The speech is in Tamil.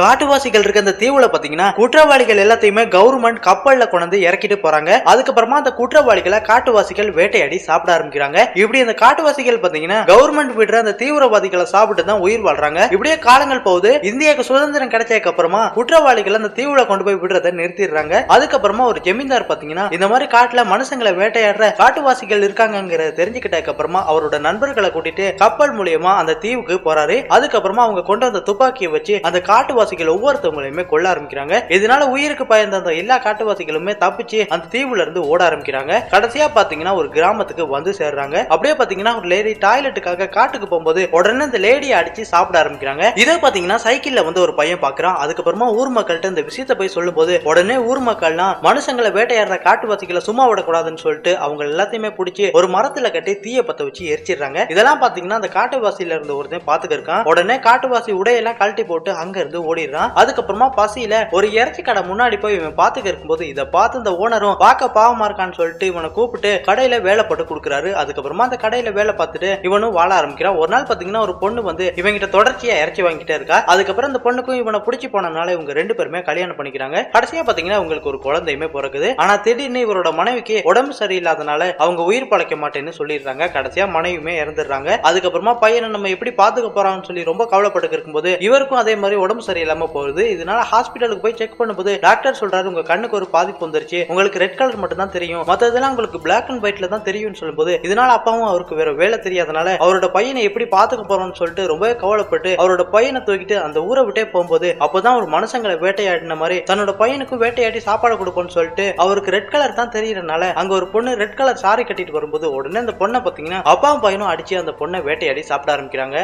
காட்டுவாசிகள் இருக்க அந்த தீவுல பாத்தீங்கன்னா குற்றவாளிகள் எல்லாத்தையுமே கவர்மெண்ட் கப்பல்ல கொண்டு இறக்கிட்டு போறாங்க. அதுக்கப்புறமா அந்த குற்றவாளிகளை காட்டுவாசிகள் வேட்டையாடி சாப்பிட ஆரம்பிக்கிறாங்க. இப்படி அந்த காட்டுவாசிகள் பாத்தீங்கன்னா கவர்மெண்ட் விடுற அந்த தீவிரவாதிகளை சாப்பிட்டு தான் உயிர் வாழ்றாங்க. இப்படியே காலங்கள் போகுது. இந்தியாவுக்கு சுதந்திரம் கிடைச்சதுக்கு அப்புறமா குற்றவாளிகளை அந்த தீவுல கொண்டு போய் விடுறதை நிறுத்திடுறாங்க. அதுக்கப்புறமா ஒரு ஜமீன்தார் பாத்தீங்கன்னா இந்த மாதிரி காட்டுல மனுஷங்களை வேட்டையாடுற காட்டுவாசிகள் இருக்காங்கிறத தெரிஞ்சுக்கிட்டதுக்கு அப்புறமா அவரோட நண்பர்களை கூட்டிட்டு கப்பல் மூலியமா அந்த தீவுக்கு போறாரு. அதுக்கப்புறமா அவங்க கொண்டு வந்த துப்பாக்கியை வச்சு அந்த காட்டு காட்டுவாசிகள் ஒவ்வொருத்தவங்களையுமே கொல்ல ஆரம்பிக்கிறாங்க. இதனால உயிருக்கு பயந்த அந்த எல்லா காட்டுவாசிகளுமே தப்பிச்சு அந்த தீவுல இருந்து ஓட ஆரம்பிக்கிறாங்க. கடைசியா பாத்தீங்கன்னா ஒரு கிராமத்துக்கு வந்து சேர்றாங்க. அப்படியே பாத்தீங்கன்னா ஒரு லேடி டாய்லெட்டுக்காக காட்டுக்கு போகும்போது உடனே இந்த லேடியை அடிச்சு சாப்பிட ஆரம்பிக்கிறாங்க. இதை பாத்தீங்கன்னா சைக்கிள்ல வந்து ஒரு பையன் பாக்குறான். அதுக்கப்புறமா ஊர் மக்கள்கிட்ட இந்த விஷயத்தை போய் சொல்லும் போது உடனே ஊர் மக்கள்லாம் மனுஷங்களை வேட்டையாடுற காட்டுவாசிகளை சும்மா விடக்கூடாதுன்னு சொல்லிட்டு அவங்க எல்லாத்தையுமே பிடிச்சி ஒரு மரத்துல கட்டி தீய பத்த வச்சு எரிச்சிடுறாங்க. இதெல்லாம் பாத்தீங்கன்னா அந்த காட்டுவாசியில இருந்த ஒருத்தன் பாத்துக்க இருக்கான். உடனே காட்டுவாசி உடையெல்லாம் கழட்டி போட்டு அங்க இருந்து ஓடிடுறான். அதுக்கப்புறமா பசியில ஒரு இறைச்சி கடை முன்னாடி போய் இவன் பாத்துக்க இருக்கும்போது இதை பார்த்து இந்த ஓனரும் பார்க்க பாவமா இருக்கான்னு சொல்லிட்டு இவனை கூப்பிட்டு கடையில வேலை போட்டு கொடுக்குறாரு. அதுக்கப்புறமா அந்த கடையில வேலை பார்த்துட்டு இவனும் வாழ ஆரம்பிக்கிறான். ஒரு நாள் பாத்தீங்கன்னா ஒரு பொண்ணு வந்து இவங்கிட்ட தொடர்ச்சியா இறைச்சி வாங்கிட்டே இருக்கா. அதுக்கப்புறம் அந்த பொண்ணுக்கும் இவனை பிடிச்சி போனனால இவங்க ரெண்டு பேருமே கல்யாணம் பண்ணிக்கிறாங்க. கடைசியா பாத்தீங்கன்னா இவங்களுக்கு ஒரு குழந்தையுமே பிறக்குது. ஆனா திடீர்னு இவரோட மனைவிக்கு உடம்பு சரியில்லாதனால அவங்க உயிர் பழைக்க மாட்டேன்னு சொல்லிடுறாங்க. கடைசியா மனைவியுமே இறந்துடுறாங்க. அதுக்கப்புறமா பையனை நம்ம எப்படி பாத்துக்க போறாங்கன்னு சொல்லி ரொம்ப கவலைப்பட்டு இருக்கும்போது இவருக்கும் அதே மாதிரி உடம்பு சரியில்லாம போகுது. இதனால ஹாஸ்பிட்டலுக்கு போய் செக் பண்ணும்போது டாக்டர் சொல்றாரு உங்க கண்ணுக்கு ஒரு பாதிப்பு வந்துருச்சு. உங்களுக்கு ரெட் கலர் மட்டும் தான் தெரியும். மத்ததெல்லாம் உங்களுக்கு பிளாக் அண்ட் ஒயிட்ல தான் தெரியும்னு சொல்லும்போது இதனால அப்பாவும் அவருக்கு வேற வேலை தெரியாதனால அவரோட பையனை எப்படி பாத்துக்க போறோம்னு சொல்லிட்டு ரொம்பவே கவலைப்பட்டு அவரோட பையனை தூக்கிட்டு அந்த ஊரை விட்டே போகும்போது அப்பதான் ஒரு மனுஷங்களை வேட்டையாடின மாதிரி தன்னோட பையனுக்கும் வேட்டையாடி சாப்பாடு கொடுப்போம்னு சொல்லிட்டு அவருக்கு ரெட் கலர் தான் தெரியறனால அங்க ஒரு பொண்ணு ரெட் கலர் சாரி கட்டிட்டு வரும்போது உடனே அந்த பொண்ணை பாத்தீங்கன்னா அப்பாவும் பையனும் அடிச்சு அந்த பொண்ணை வேட்டையாடி சாப்பிட ஆரம்பிக்கிறாங்க.